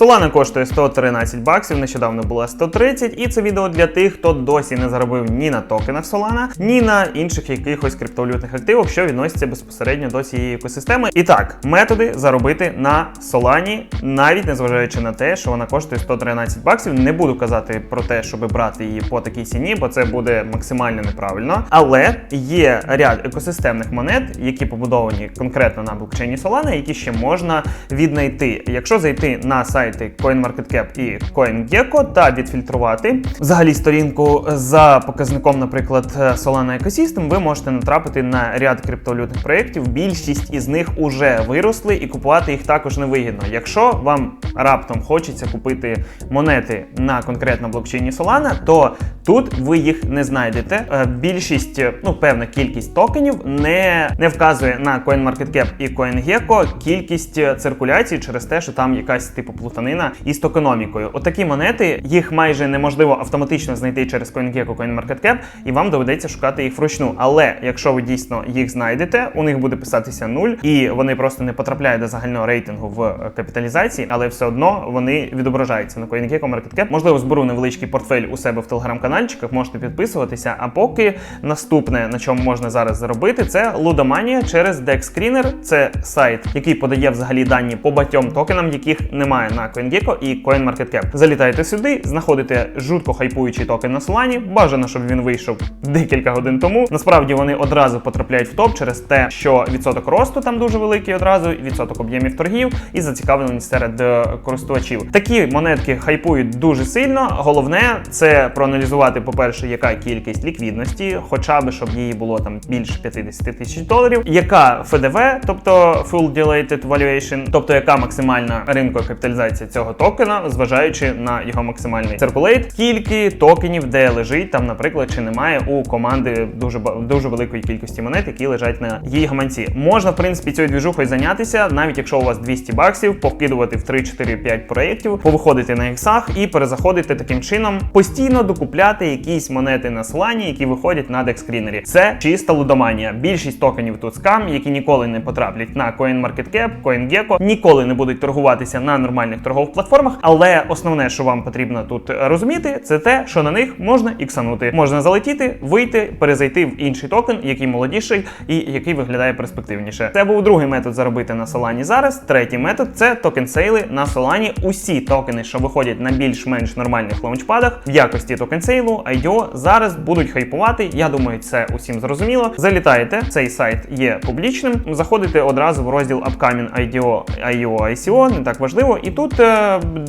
Solana коштує 113 баксів, нещодавно була 130, і це відео для тих, хто досі не заробив ні на токенах Solana, ні на інших якихось криптовалютних активах, що відносяться безпосередньо до цієї екосистеми. І так, методи заробити на Solana, навіть незважаючи на те, що вона коштує 113 баксів. Не буду казати про те, щоб брати її по такій ціні, бо це буде максимально неправильно. Але є ряд екосистемних монет, які побудовані конкретно на блокчейні Solana, які ще можна віднайти. Якщо зайти на сайти CoinMarketCap і CoinGecko та відфільтрувати взагалі сторінку за показником, наприклад, Solana Ecosystem, ви можете натрапити на ряд криптовалютних проєктів. Більшість із них уже виросли, і купувати їх також невигідно. Якщо вам раптом хочеться купити монети на конкретно блокчейні Solana, то тут ви їх не знайдете. Е, Більшість, ну певна кількість токенів не, не вказує на CoinMarketCap і CoinGecko кількість е, циркуляцій через те, що там якась типу плутанина із токеномікою. Отакі монети їх майже неможливо автоматично знайти через CoinGecko, CoinMarketCap, і вам доведеться шукати їх вручну. Але якщо ви дійсно їх знайдете, у них буде писатися нуль, і вони просто не потрапляють до загального рейтингу в капіталізації, але все одно вони відображаються на CoinGecko, CoinMarketCap. Можливо, зберу невеличкий портфель у себе в телеграм-канальчиках, можете підписуватися. А поки наступне, на чому можна зараз заробити, це Ludomania через DexScreener. Це сайт, який подає взагалі дані по багатьом токенам, яких немає на CoinGecko і CoinMarketCap. Залітаєте сюди, знаходите жутко хайпуючий токен на Solana. Бажано, щоб він вийшов декілька годин тому. Насправді вони одразу потрапляють в топ через те, що відсоток росту там дуже великий одразу, відсоток об'ємів торгів і зацікавленість серед е, користувачів. Такі монетки хайпують дуже сильно. Головне це проаналізувати, по-перше, яка кількість ліквідності, хоча б щоб її було там більше 50 тисяч доларів, яка ФДВ, тобто Full Dilated Valuation, тобто яка максимальна ринкова капіталізація цього токена, зважаючи на його максимальний циркулейт, скільки токенів, де лежить там, наприклад, чи немає у команди дуже дуже великої кількості монет, які лежать на її гаманці. Можна, в принципі, цією двіжухою зайнятися, навіть якщо у вас 200 баксів, повкидувати в 3, 4, 5 проєктів, повиходити на іксах і перезаходити таким чином, постійно докупляти якісь монети на Solana, які виходять на декскрінері. Це чиста лудоманія. Більшість токенів тут скам, які ніколи не потраплять на CoinMarketCap, CoinGecko, ніколи не будуть торгуватися на нормальних торгових платформах. Але основне, що вам потрібно тут розуміти, це те, що на них можна іксанути. Можна залетіти, вийти, перезайти в інший токен, який молодіший і який виглядає перспективніше. Це був другий метод заробити на Solana зараз. Третій метод це токен сейли на Solana. Усі токени, що виходять на більш-менш нормальних лаунчпадах, в якості токен сейлу, IDO, зараз будуть хайпувати. Я думаю, це усім зрозуміло. Залітаєте, цей сайт є публічним. Заходите одразу в розділ Upcoming IDO, IO, ICO, не так важливо. І тут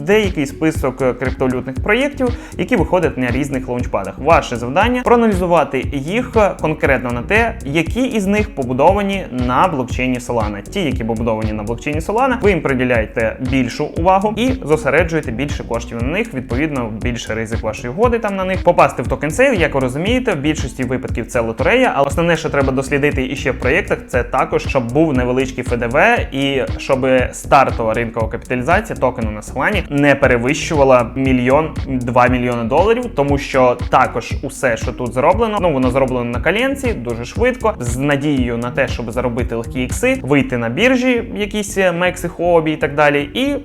деякий список е, криптовалютних проєктів, які виходять на різних лаунчпадах. Ваше завдання проаналізувати їх е, конкретно на те, які із них побудовані на блокчейні Solana. Ті, які побудовані на блокчейні Solana, ви їм приділяєте більшу увагу і зосереджуєте більше коштів на них. Відповідно, більше ризик вашої угоди там на них. Попасти в токен сейл, як ви розумієте, в більшості випадків це лотерея. Але основне, що треба дослідити і ще в проєктах, це також, щоб був невеличкий ФДВ і щоб стартова ринкова капіталізація токену на Solana не перевищувала мільйон два мільйони доларів, тому що також усе, що тут зроблено, ну воно зроблено на коленці дуже швидко, з надією на те, щоб заробити легкі ікси, вийти на біржі, якісь мекси, хобі і так далі, і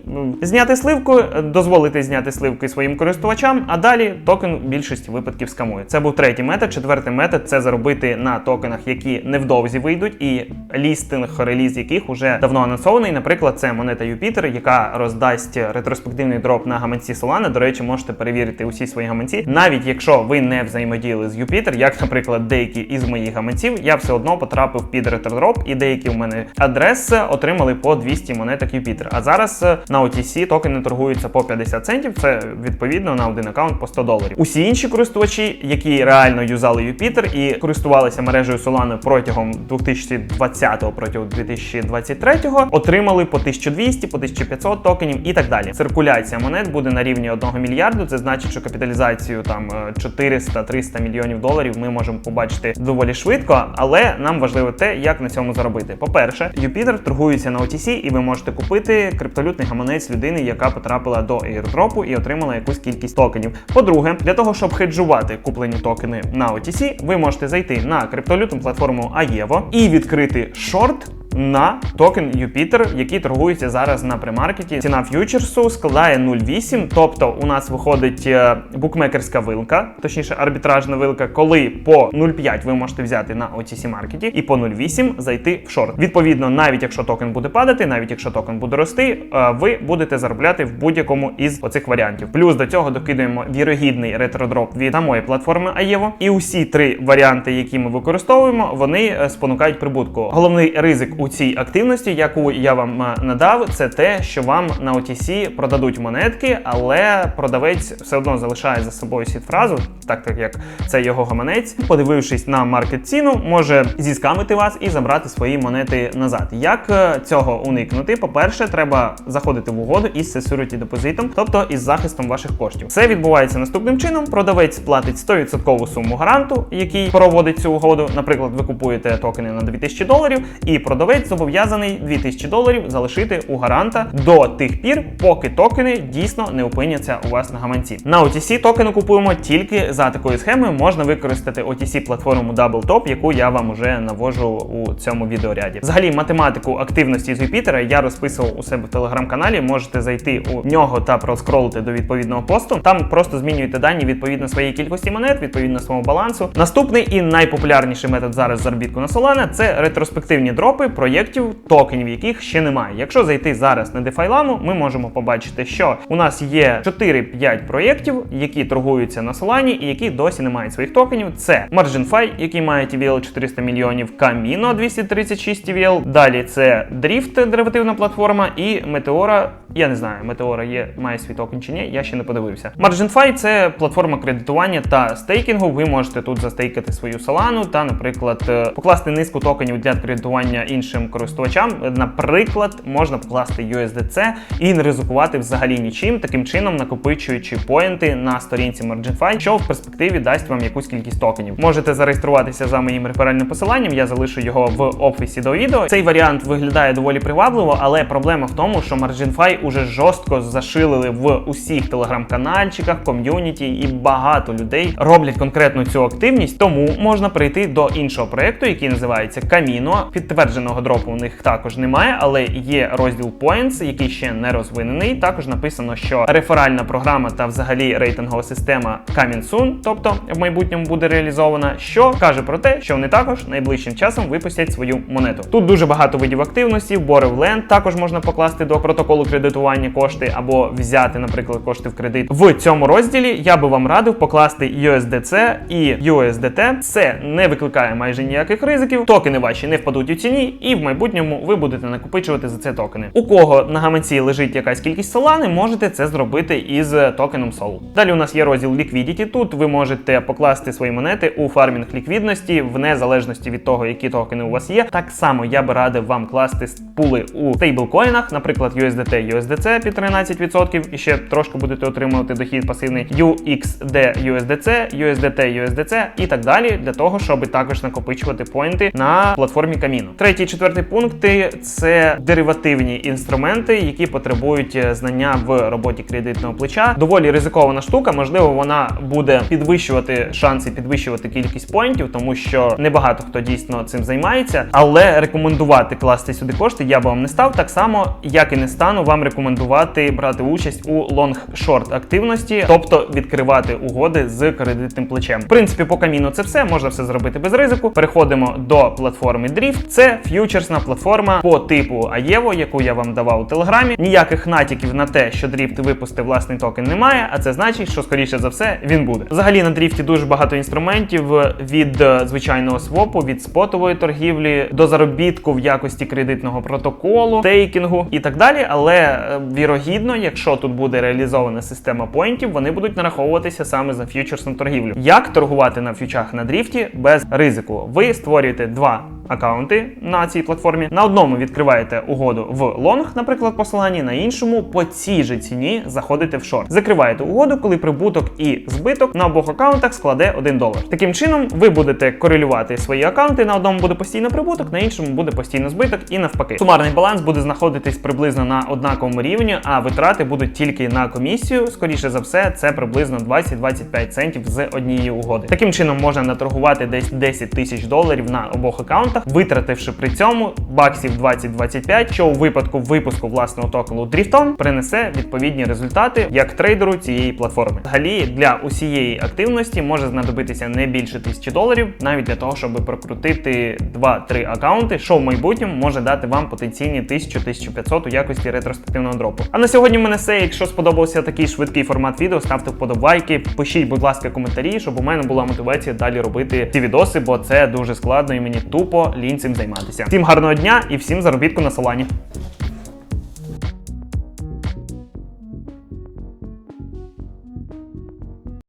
зняти сливку, дозволити зняти сливки своїм користувачам, а далі токен в більшості випадків скамує. Це був третій метод. Четвертий метод це заробити на токенах, які невдовзі вийдуть, і лістинг, реліз яких уже давно анонсований. Наприклад, це монета Юпітер, яка роздасть ретроспективний дроп на гаманці Solana. До речі, можете перевірити усі свої гаманці, навіть якщо ви не взаємодіяли з Юпітер, як, наприклад, деякі із моїх гаманців, я все одно потрапив під ретrodrop, і деякі у мене адреси отримали по 200 монеток Юпітер. А зараз е, на OTC токени торгуються по 50 центів. Це відповідно на один аккаунт по 100 доларів. Усі інші користувачі, які реально юзали Юпітер і користувалися мережею Solana протягом 2020-го, протягом 2023-го, отримали по 1200, по 1500 токенів і так далі. Циркуляція монет буде на рівні 1 мільярду. Це значить, що капіталізацію там е, 400-300 мільйонів доларів ми можемо побачити доволі швидко, але нам важливо те, як на цьому заробити. По-перше, Юпітер торгується на OTC, і ви можете купити криптовалютний гаманець людини, яка потрапила до airdropу і отримала якусь кількість токенів. По-друге, для того, щоб хеджувати куплені токени на OTC, ви можете зайти на криптовалютну платформу Aevo і відкрити шорт на токен Юпітер, який торгується зараз на премаркеті. Ціна ф'ючерсу складає 0,8, тобто у нас виходить е, букмекерська вилка, точніше арбітражна вилка, коли по 0,5 ви можете взяти на OTC маркеті і по 0,8 зайти в шорт. Відповідно, навіть якщо токен буде падати, навіть якщо токен буде рости, е, ви будете заробляти в будь-якому із оцих варіантів. Плюс до цього докидаємо вірогідний ретродроп від самої платформи Aevo. І усі три варіанти, які ми використовуємо, вони е, спонукають прибутку. Головний ризик у цій активності, яку я вам е, надав, це те, що вам на OTC продадуть монетки, але продавець все одно залишає за собою сіт-фразу, так так як це його гаманець. Подивившись на маркет ціну, може зіскамити вас і забрати свої монети назад. Як е, цього уникнути? По-перше, треба заходити в угоду із security депозитом, тобто із захистом ваших коштів. Це відбувається наступним чином: продавець платить 100% суму гаранту, який проводить цю угоду. Наприклад, ви купуєте токени на 2000 доларів, і продавець зобов'язаний 2000 доларів залишити у гаранта до тих пір, поки токени дійсно не опиняться у вас на гаманці. На OTC токени купуємо тільки за такою схемою. Можна використати OTC платформу DoubleTop, яку я вам уже навожу у цьому відеоряді. Взагалі, математику активності з Юпітера я розписував у себе в телеграм-каналі. Можете зайти у нього та проскролити до відповідного посту. Там просто змінюєте дані відповідно своєї кількості монет, відповідно своєму балансу. Наступний і найпопулярніший метод зараз заробітку на Solana – це ретроспективні дропи проєктів, токенів, яких ще немає. Якщо зайти зараз на DeFi ми можемо побачити, що у нас є 4-5 проєктів, які торгуються на Solana і які досі не мають своїх токенів. Це MarginFi, який має TVL 400 мільйонів, Camino 236 TVL. Далі це Drift, деривативна платформа, і Meteora. Я не знаю, Meteora є, має свій токен чи ні, я ще не подивився. MarginFi – це платформа кредитування та стейкінгу. Ви можете тут застейкати свою Solana та, наприклад, е, покласти низку токенів для кредитування іншим користувачам. Наприклад, можна покласти USDC і не ризикувати взагалі нічим, таким чином накопичуючи поінти на сторінці MarginFi, що в перспективі дасть вам якусь кількість токенів. Можете зареєструватися за моїм реферальним посиланням. Я залишу його в описі до відео. Цей варіант виглядає доволі привабливо, але проблема в тому, що MarginFi уже жорстко зашилили в усіх телеграм-канальчиках, ком'юніті, і багато людей роблять конкретно цю активність. Тому можна прийти до іншого проекту, який називається Camino. Підтвердженого дропу у них також немає, але є розділ Points, який ще не розвинений. Також написано, що реферальна програма та взагалі рейтингова система Coming Soon, тобто в майбутньому буде реалізована, що каже про те, що вони також найближчим часом випустять свою монету. Тут дуже багато видів активності. В Borrow також можна покласти до протоколу кредитування кошти або взяти, наприклад, кошти в кредит. В цьому розділі я би вам радив покласти USDC і USDT. Це не викликає майже ніяких ризиків. Токени ваші не впадуть у ціні, і в майбутньому ви будете накопичувати за це токени. У кого на гаманці лежить якась кількість солани, можете це зробити із токеном Sol. Далі у нас є розділ Liquidity. Тут ви можете покласти свої монети у фармінг ліквідності, в незалежності від того, які токени у вас є. Так само я би радив вам класти пули у стейблкоїнах, наприклад, USDT, USDC під 13%, і ще трошки будете отримувати дохід пасивний UXD, USDC, USDT, USDC і так далі, для того, щоб також накопичувати поінти на платформі Camino. Третій, четвертий пункти це деривативні інструменти, які потребують е, знання в роботі кредитного плеча. Доволі ризикована штука. Можливо, вона буде підвищувати шанси, підвищувати кількість поінтів, тому що небагато хто дійсно цим займається. Але рекомендувати класти сюди кошти я б вам не став. Так само, як і не стану вам рекомендувати брати участь у лонг-шорт активності, тобто відкривати угоди з кредитним плечем. В принципі, по каміну це все можна все зробити без ризику. Переходимо до платформи Drift. Це ф'ючерсна платформа по типу Aevo, яку я вам давав у телеграмі. Ніяких натяків на те, що Drift випустив власний токен, немає. А це значить, що скоріше за все він буде. Взагалі на дріфті дуже багато інструментів від е, звичайного свопу, від спотової торгівлі до заробітку в якості кредитного протоколу, стейкінгу і так далі. Але е, вірогідно, якщо тут буде реалізована система поінтів, вони будуть нараховуватися саме за ф'ючерсну торгівлю. Як торгувати на ф'ючах на дріфті без ризику? Ви створюєте два акаунти на цій платформі. На одному відкриваєте угоду в лонг, наприклад, посиланні, на іншому по цій же ціні заходите в шорт. Закриваєте угоду, коли прибуток і збиток на обох акаунтах складе 1 долар. Таким чином, ви будете корелювати свої акаунти. На одному буде постійно прибуток, на іншому буде постійно збиток, і навпаки. Сумарний баланс буде знаходитись приблизно на однаковому рівні, а витрати будуть тільки на комісію. Скоріше за все, це приблизно 20-25 центів з однієї угоди. Таким чином можна наторгувати десь 10 тисяч доларів на обох акаунтах аккаунтах, витративши при цьому баксів 20-25, що у випадку випуску власного токену Drifton принесе відповідні результати як трейдеру цієї платформи. Взагалі для усієї активності може знадобитися не більше тисячі доларів, навіть для того, щоб прокрутити 2-3 аккаунти, що в майбутньому може дати вам потенційні 1000-1500 у якості ретроспективного дропу. А на сьогодні в мене все. Якщо сподобався такий швидкий формат відео, ставте вподобайки, пишіть, будь ласка, коментарі, щоб у мене була мотивація далі робити ці відоси, бо це дуже складно і мені тупо лінь цим займатися. Всім гарного дня і всім заробітку на солані.